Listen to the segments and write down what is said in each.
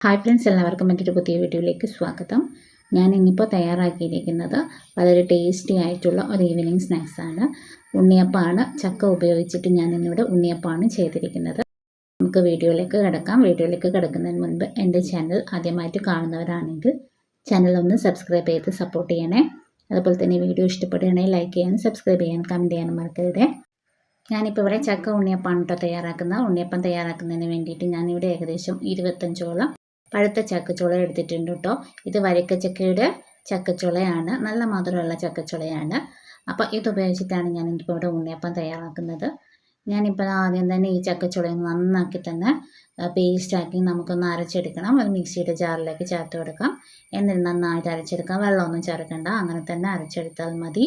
Hi friends എല്ലാവർക്കും മറ്റൊരു പുതിയ വീഡിയോയിലേക്ക് സ്വാഗതം. ഞാൻ ഇന്നിപ്പോൾ തയ്യാറാക്കിയിരിക്കുന്നത് വളരെ ടേസ്റ്റി ആയിട്ടുള്ള ഒരു ഈവനിങ് സ്നാക്സാണ് ഉണ്ണിയപ്പമാണ് ചക്ക ഉപയോഗിച്ചിട്ട് ഞാൻ ഇന്നിവിടെ ഉണ്ണിയപ്പമാണ് ചെയ്തിരിക്കുന്നത്. നമുക്ക് വീഡിയോയിലേക്ക് കിടക്കാം. വീഡിയോയിലേക്ക് കിടക്കുന്നതിന് മുൻപ് എന്റെ ചാനൽ ആദ്യമായിട്ട് കാണുന്നവരാണെങ്കിൽ ചാനൽ ഒന്ന് സബ്സ്ക്രൈബ് ചെയ്ത് സപ്പോർട്ട് ചെയ്യണേ. അതുപോലെ തന്നെ വീഡിയോ ഇഷ്ടപ്പെടുകയാണെങ്കിൽ ലൈക്ക് ചെയ്യാനും സബ്സ്ക്രൈബ് ചെയ്യാനും കമന്റ് ചെയ്യാനും മറക്കരുത്. ഞാനിപ്പോൾ ഇവിടെ ചക്ക ഉണ്ണിയപ്പമാണ് കേട്ടോ തയ്യാറാക്കുന്നത്. ഉണ്ണിയപ്പം തയ്യാറാക്കുന്നതിന് വേണ്ടിയിട്ട് ഞാനിവിടെ ഏകദേശം ഇരുപത്തഞ്ചോളം പഴുത്ത ചക്കച്ചുള എടുത്തിട്ടുണ്ട് കേട്ടോ. ഇത് വരക്കച്ചക്കയുടെ ചക്കച്ചുളയാണ്. നല്ല മധുരമുള്ള ചക്കച്ചുളയാണ്. അപ്പോൾ ഇതുപയോഗിച്ചിട്ടാണ് ഞാൻ ഇപ്പോൾ ഇവിടെ ഉണ്ണിയപ്പം തയ്യാറാക്കുന്നത്. ഞാനിപ്പോൾ ആദ്യം തന്നെ ഈ ചക്കച്ചുള നന്നാക്കി തന്നെ പേസ്റ്റാക്കി നമുക്കൊന്ന് അരച്ചെടുക്കണം. ഒരു മിക്സിയുടെ ജാറിലേക്ക് ചേർത്ത് കൊടുക്കാം. എന്നിട്ട് നന്നായിട്ട് അരച്ചെടുക്കാം. വെള്ളമൊന്നും ചേർക്കണ്ട. അങ്ങനെ തന്നെ അരച്ചെടുത്താൽ മതി.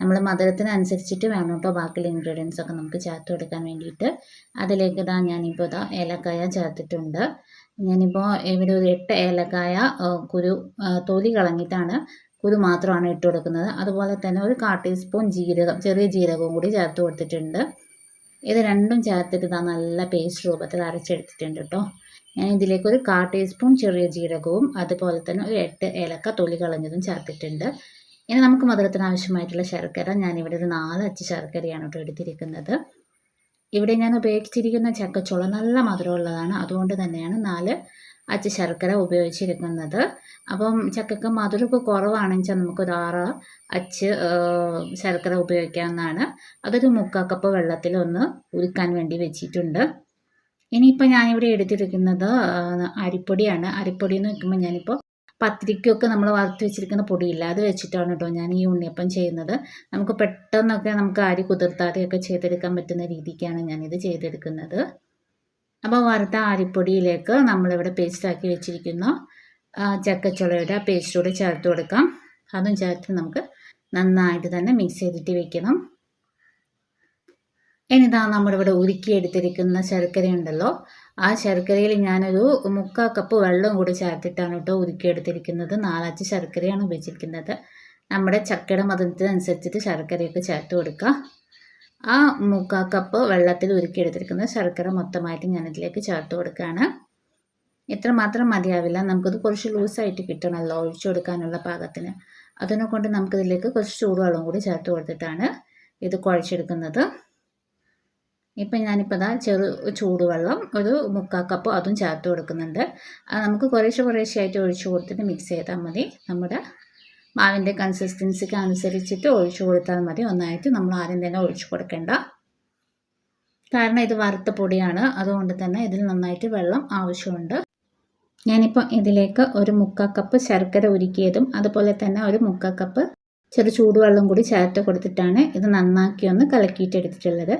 നമ്മൾ മധുരത്തിനനുസരിച്ചിട്ട് വേണം കേട്ടോ ബാക്കിയുള്ള ഇൻഗ്രീഡിയൻസ് ഒക്കെ നമുക്ക് ചേർത്ത് കൊടുക്കാൻ വേണ്ടിയിട്ട്. അതിലേക്ക് ഇതാ ഞാനിപ്പോൾ ഇതാ ഏലക്കായ ചേർത്തിട്ടുണ്ട്. ഞാനിപ്പോൾ ഇവിടെ ഒരു എട്ട് ഏലക്കായ കുരു തൊലി കളഞ്ഞിട്ടാണ് കുരു മാത്രമാണ് ഇട്ട് കൊടുക്കുന്നത്. അതുപോലെ തന്നെ ഒരു കാ ടീസ്പൂൺ ജീരകം ചെറിയ ജീരകവും കൂടി ചേർത്ത് കൊടുത്തിട്ടുണ്ട്. ഇത് രണ്ടും ചേർത്തിട്ട് ഇതാ നല്ല പേസ്റ്റ് രൂപത്തിൽ അരച്ചെടുത്തിട്ടുണ്ട് കേട്ടോ ഞാൻ ഇതിലേക്ക് ഒരു കാ ടീസ്പൂൺ ചെറിയ ജീരകവും അതുപോലെ തന്നെ ഒരു എട്ട് ഏലക്ക തൊലി കളഞ്ഞതും ചേർത്തിട്ടുണ്ട്. ഇനി നമുക്ക് മധുരത്തിന് ആവശ്യമായിട്ടുള്ള ശർക്കര ഞാനിവിടെ ഒരു നാല് അച്ച് ശർക്കരയാണ് കേട്ടോ എടുത്തിരിക്കുന്നത്. ഇവിടെ ഞാൻ ഉപയോഗിച്ചിരിക്കുന്ന ചക്കച്ചുള നല്ല മധുരമുള്ളതാണ്. അതുകൊണ്ട് തന്നെയാണ് നാല് അച്ച ശർക്കര ഉപയോഗിച്ചിരിക്കുന്നത്. അപ്പം ചക്കക്ക് മധുരമൊക്കെ കുറവാണെങ്കിൽ നമുക്കൊരു ആറ് അച്ച് ശർക്കര ഉപയോഗിക്കാവുന്നതാണ്. അതൊരു മുക്കാൽ കപ്പ് വെള്ളത്തിൽ ഒന്ന് ഉരുക്കാൻ വേണ്ടി വെച്ചിട്ടുണ്ട്. ഇനിയിപ്പോൾ ഞാനിവിടെ എടുത്തിരിക്കുന്നത് അരിപ്പൊടിയാണ്. അരിപ്പൊടി എന്ന് വെക്കുമ്പോൾ ഞാനിപ്പോൾ പത്തിരിക്കൊക്കെ നമ്മൾ വറുത്ത് വെച്ചിരിക്കുന്ന പൊടിയില്ല അത് വെച്ചിട്ടാണ് കേട്ടോ ഞാൻ ഈ ഉണ്ണിയപ്പം ചെയ്യുന്നത്. നമുക്ക് പെട്ടെന്നൊക്കെ നമുക്ക് അരി കുതിർത്താതെയൊക്കെ ചെയ്തെടുക്കാൻ പറ്റുന്ന രീതിക്കാണ് ഞാനിത് ചെയ്തെടുക്കുന്നത്. അപ്പോൾ വറുത്ത അരിപ്പൊടിയിലേക്ക് നമ്മളിവിടെ പേസ്റ്റാക്കി വെച്ചിരിക്കുന്ന. ചക്കച്ചുളയുടെ പേസ്റ്റ് കൂടെ ചേർത്ത് കൊടുക്കാം. അതും ചേർത്ത് നമുക്ക് നന്നായിട്ട് തന്നെ മിക്സ് ചെയ്തിട്ട് വെക്കണം. ഇനിതാ നമ്മളിവിടെ ഉരുക്കിയെടുത്തിരിക്കുന്ന ശർക്കര ഉണ്ടല്ലോ ആ ശർക്കരയിൽ ഞാനൊരു മുക്കാൽ കപ്പ് വെള്ളം കൂടി ചേർത്തിട്ടാണ് കേട്ടോ ഉരുക്കിയെടുത്തിരിക്കുന്നത്. നാലാച്ച് ശർക്കരയാണ് ഉപയോഗിച്ചിരിക്കുന്നത്. നമ്മുടെ ചക്കയുടെ മതത്തിനനുസരിച്ചിട്ട് ശർക്കരയൊക്കെ ചേർത്ത് കൊടുക്കുക ആ മുക്കാൽ കപ്പ് വെള്ളത്തിൽ ഉരുക്കിയെടുത്തിരിക്കുന്ന ശർക്കര മൊത്തമായിട്ട് ഞാനിതിലേക്ക് ചേർത്ത് കൊടുക്കുകയാണ്. ഇത്ര മാത്രം മതിയാവില്ല. നമുക്കത് കുറച്ച് ലൂസായിട്ട് കിട്ടണമല്ലോ ഒഴിച്ചു കൊടുക്കാനുള്ള പാകത്തിന്. അതിനെ കൊണ്ട് നമുക്കിതിലേക്ക് കുറച്ച് ചൂടുവെള്ളം കൂടി ചേർത്ത് കൊടുത്തിട്ടാണ് ഇത് കുഴച്ചെടുക്കുന്നത്. ഇപ്പം ഞാനിപ്പോൾ ഇതാ ചെറു ചൂടുവെള്ളം ഒരു മുക്കാൽ കപ്പ് അതും ചേർത്ത് കൊടുക്കുന്നുണ്ട്. നമുക്ക് കുറേശ്ശെ കുറേശ്ശെ ആയിട്ട് ഒഴിച്ചു കൊടുത്തിട്ട് മിക്സ് ചെയ്താൽ മതി. നമ്മുടെ മാവിന്റെ കൺസിസ്റ്റൻസിക്ക് അനുസരിച്ചിട്ട് ഒഴിച്ചു കൊടുത്താൽ മതി. ഒന്നായിട്ട് നമ്മൾ ആദ്യം തന്നെ ഒഴിച്ചു കൊടുക്കേണ്ട. കാരണം ഇത് വറുത്ത പൊടിയാണ്. അതുകൊണ്ട് തന്നെ ഇതിൽ നന്നായിട്ട് വെള്ളം ആവശ്യമുണ്ട്. ഞാനിപ്പോൾ ഇതിലേക്ക് ഒരു മുക്കാൽ കപ്പ് ശർക്കര ഉരുക്കിയതും അതുപോലെ തന്നെ ഒരു മുക്കാൽ കപ്പ് ചെറു ചൂടുവെള്ളം കൂടി ചേർത്ത് കൊടുത്തിട്ടാണ് ഇത് നന്നാക്കി ഒന്ന് കലക്കിയിട്ടെടുത്തിട്ടുള്ളത്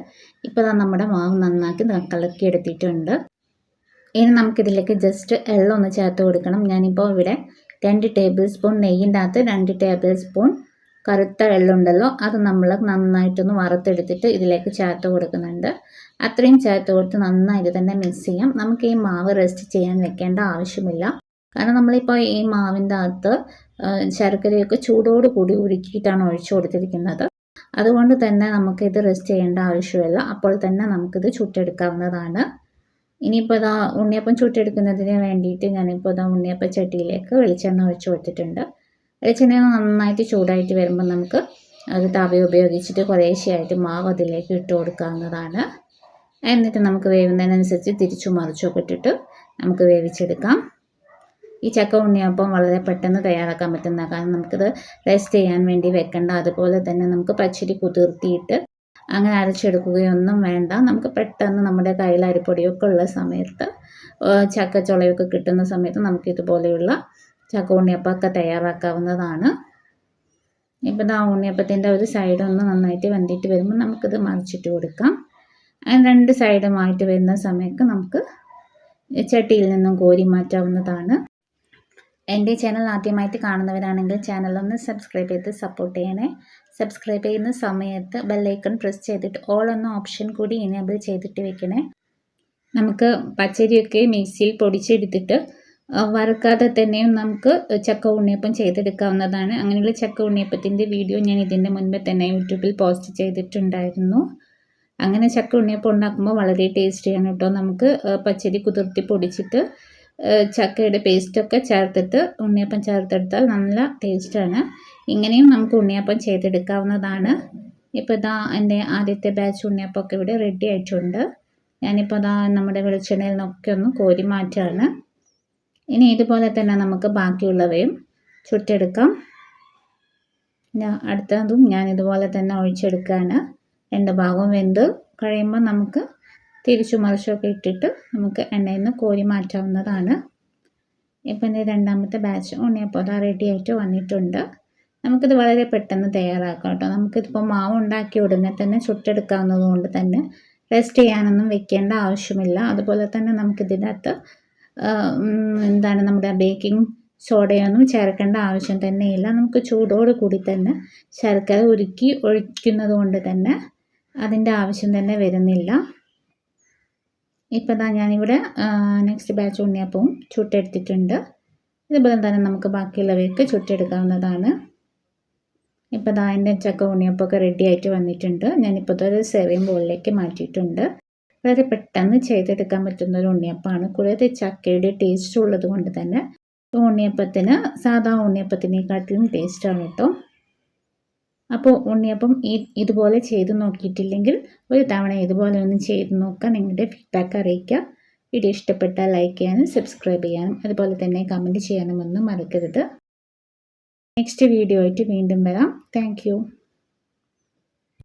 ഇപ്പോൾ നമ്മുടെ മാവ് നന്നാക്കി കലക്കിയെടുത്തിട്ടുണ്ട്. ഇനി നമുക്കിതിലേക്ക് ജസ്റ്റ് എള്ളം ഒന്ന് ചേർത്ത് കൊടുക്കണം. ഞാനിപ്പോൾ ഇവിടെ രണ്ട് ടേബിൾ സ്പൂൺ നെയ്യിന്റെ അകത്ത് രണ്ട് ടേബിൾ സ്പൂൺ കറുത്ത എള്ളുണ്ടല്ലോ അത് നമ്മൾ നന്നായിട്ടൊന്ന് വറുത്തെടുത്തിട്ട് ഇതിലേക്ക് ചേർത്ത് കൊടുക്കുന്നുണ്ട്. അത്രയും ചേർത്ത് കൊടുത്ത് നന്നായിട്ട് തന്നെ മിക്സ് ചെയ്യാം. നമുക്ക് ഈ മാവ് റെസ്റ്റ് ചെയ്യാൻ വെക്കേണ്ട ആവശ്യമില്ല. കാരണം നമ്മളിപ്പോൾ ഈ മാവിന്റെ അകത്ത് ശർക്കരയൊക്കെ ചൂടോട് കൂടി ഉരുക്കിയിട്ടാണ് ഒഴിച്ചു കൊടുത്തിരിക്കുന്നത്. അതുകൊണ്ട് തന്നെ നമുക്കിത് റെസ്റ്റ് ചെയ്യേണ്ട ആവശ്യമില്ല. അപ്പോൾ തന്നെ നമുക്കിത് ചുട്ടെടുക്കാവുന്നതാണ്. ഇനിയിപ്പോൾ ഇതാ ഉണ്ണിയപ്പം ചുട്ടെടുക്കുന്നതിന് വേണ്ടിയിട്ട് ഞാനിപ്പോൾ ഇതാ ഉണ്ണിയപ്പം ചട്ടിയിലേക്ക് വെളിച്ചെണ്ണ ഒഴിച്ചു കൊടുത്തിട്ടുണ്ട്. വെളിച്ചെണ്ണ നന്നായിട്ട് ചൂടായിട്ട് വരുമ്പോൾ നമുക്ക് അത് തവ ഉപയോഗിച്ചിട്ട് കുറേശ്ശെയായിട്ട് മാവ് അതിലേക്ക് ഇട്ട് കൊടുക്കാവുന്നതാണ്. എന്നിട്ട് നമുക്ക് വേവുന്നതിനനുസരിച്ച് തിരിച്ചു മറിച്ചൊക്കെ ഇട്ടിട്ട് നമുക്ക് വേവിച്ചെടുക്കാം. ഈ ചക്ക ഉണ്ണിയപ്പം വളരെ പെട്ടെന്ന് തയ്യാറാക്കാൻ പറ്റുന്ന കാരണം നമുക്കിത് റെസ്റ്റ് ചെയ്യാൻ വേണ്ടി വെക്കണ്ട. അതുപോലെ തന്നെ നമുക്ക് പച്ചരി കുതിർത്തിയിട്ട് അങ്ങനെ അരച്ചെടുക്കുകയൊന്നും വേണ്ട. നമുക്ക് പെട്ടെന്ന് നമ്മുടെ കയ്യിൽ അരിപ്പൊടിയൊക്കെ ഉള്ള സമയത്ത് ചക്കച്ചുളയൊക്കെ കിട്ടുന്ന സമയത്ത് നമുക്ക് ഇതുപോലെയുള്ള ചക്ക ഉണ്ണിയപ്പമൊക്കെ തയ്യാറാക്കാവുന്നതാണ്. ഇപ്പം ആ ഉണ്ണിയപ്പത്തിന്റെ ഒരു സൈഡൊന്ന് നന്നായിട്ട് വെന്തിട്ട് വരുമ്പോൾ നമുക്കിത് മറിച്ചിട്ട് കൊടുക്കാം. അങ്ങനെ രണ്ട് സൈഡുമായിട്ട് വരുന്ന സമയത്ത് നമുക്ക് ചട്ടിയിൽ നിന്നും കോരി മാറ്റാവുന്നതാണ്. എന്റെ ചാനൽ ആദ്യമായിട്ട് കാണുന്നവരാണെങ്കിൽ ചാനൽ ഒന്ന് സബ്സ്ക്രൈബ് ചെയ്ത് സപ്പോർട്ട് ചെയ്യണേ. സബ്സ്ക്രൈബ് ചെയ്യുന്ന സമയത്ത് ബെല്ലൈക്കൺ പ്രസ് ചെയ്തിട്ട് ഓൾ എന്ന ഓപ്ഷൻ കൂടി എനേബിൾ ചെയ്തിട്ട് വെക്കണേ. നമുക്ക് പച്ചരിയൊക്കെ മിക്സിയിൽ പൊടിച്ചെടുത്തിട്ട് വറുക്കാതെ തന്നെയും നമുക്ക് ചക്ക ഉണ്ണിയപ്പം ചെയ്തെടുക്കാവുന്നതാണ്. അങ്ങനെയുള്ള ചക്ക ഉണ്ണിയപ്പത്തിന്റെ വീഡിയോ ഞാൻ ഇതിന്റെ മുൻപേ തന്നെ യൂട്യൂബിൽ പോസ്റ്റ് ചെയ്തിട്ടുണ്ടായിരുന്നു. അങ്ങനെ ചക്ക ഉണ്ണിയപ്പം ഉണ്ടാക്കുമ്പോൾ വളരെ ടേസ്റ്റിയാണ് കേട്ടോ. നമുക്ക് പച്ചരി കുതിർത്തി പൊടിച്ചിട്ട് ചക്കയുടെ പേസ്റ്റൊക്കെ ചേർത്തിട്ട് ഉണ്ണിയപ്പം ചേർത്തെടുത്താൽ നല്ല ടേസ്റ്റാണ് ഇങ്ങനെയും നമുക്ക് ഉണ്ണിയപ്പം ചെയ്തെടുക്കാവുന്നതാണ്. ഇപ്പോൾ ഇതാ എന്റെ ആദ്യത്തെ ബാച്ച് ഉണ്ണിയപ്പം ഒക്കെ ഇവിടെ റെഡി ആയിട്ടുണ്ട്. ഞാനിപ്പോൾ അതാ നമ്മുടെ വെളിച്ചെണ്ണയിൽ നിന്നൊക്കെ ഒന്ന് കോരി മാറ്റുകയാണ്. ഇനി ഇതുപോലെ തന്നെ നമുക്ക് ബാക്കിയുള്ളവയും ചുട്ടെടുക്കാം. അടുത്തതും ഞാൻ ഇതുപോലെ തന്നെ ഒഴിച്ചെടുക്കുകയാണ്. രണ്ട് ഭാഗവും വെന്ത് കഴിയുമ്പോൾ നമുക്ക് തിരിച്ചു മറിച്ചൊക്കെ ഇട്ടിട്ട് നമുക്ക് എണ്ണയിൽ നിന്ന് കോരി മാറ്റാവുന്നതാണ്. ഇപ്പം എന്റെ രണ്ടാമത്തെ ബാച്ച് ഉണ്ണിയപ്പോൾ റെഡി ആയിട്ട് വന്നിട്ടുണ്ട്. നമുക്കിത് വളരെ പെട്ടെന്ന് തയ്യാറാക്കാം കേട്ടോ. നമുക്കിതിപ്പോൾ മാവ് ഉണ്ടാക്കി ഉടനെ തന്നെ ചുട്ടെടുക്കാവുന്നത് കൊണ്ട് തന്നെ റെസ്റ്റ് ചെയ്യാനൊന്നും വെക്കേണ്ട ആവശ്യമില്ല. അതുപോലെ തന്നെ നമുക്കിതിനകത്ത് എന്താണ് നമ്മുടെ ബേക്കിംഗ് സോഡയൊന്നും ചേർക്കേണ്ട ആവശ്യം തന്നെയില്ല നമുക്ക് ചൂടോട് കൂടി തന്നെ ശർക്കര ഉരുക്കി ഒഴിക്കുന്നത് കൊണ്ട് തന്നെ അതിന്റെ ആവശ്യം തന്നെ വരുന്നില്ല. ഇപ്പോൾ ഇതാ ഞാനിവിടെ നെക്സ്റ്റ് ബാച്ച് ഉണ്ണിയപ്പവും ചുട്ടെടുത്തിട്ടുണ്ട്. ഇതുപോലെ തന്നെ നമുക്ക് ബാക്കിയുള്ളവയൊക്കെ ചുട്ടെടുക്കാവുന്നതാണ്. ഇപ്പോൾ ദാ എന്റെ ചക്ക ഉണ്ണിയപ്പമൊക്കെ റെഡി ആയിട്ട് വന്നിട്ടുണ്ട്. ഞാനിപ്പോൾ ഒരു സെറിയും ബോളിലേക്ക് മാറ്റിയിട്ടുണ്ട്. വളരെ പെട്ടെന്ന് ചെയ്തെടുക്കാൻ പറ്റുന്ന ഒരു ഉണ്ണിയപ്പമാണ്. കൂടാതെ ചക്കയുടെ ടേസ്റ്റ് ഉള്ളത് കൊണ്ട് തന്നെ ഉണ്ണിയപ്പത്തിന് സാധാ ഉണ്ണിയപ്പത്തിനെക്കാട്ടിലും ടേസ്റ്റാണ് കേട്ടോ. അപ്പോൾ ഉണ്ണിയപ്പം ഈ ഇതുപോലെ ചെയ്ത് നോക്കിയിട്ടില്ലെങ്കിൽ ഒരു തവണ ഇതുപോലെ ഒന്ന് ചെയ്ത് നോക്കുക നിങ്ങളുടെ ഫീഡ്ബാക്ക് അറിയിക്കുക. വീഡിയോ ഇഷ്ടപ്പെട്ടാൽ ലൈക്ക് ചെയ്യാനും സബ്സ്ക്രൈബ് ചെയ്യാനും അതുപോലെ തന്നെ കമന്റ് ചെയ്യാനും ഒന്നും മറക്കരുത്. നെക്സ്റ്റ് വീഡിയോ ആയിട്ട് വീണ്ടും വരാം. താങ്ക്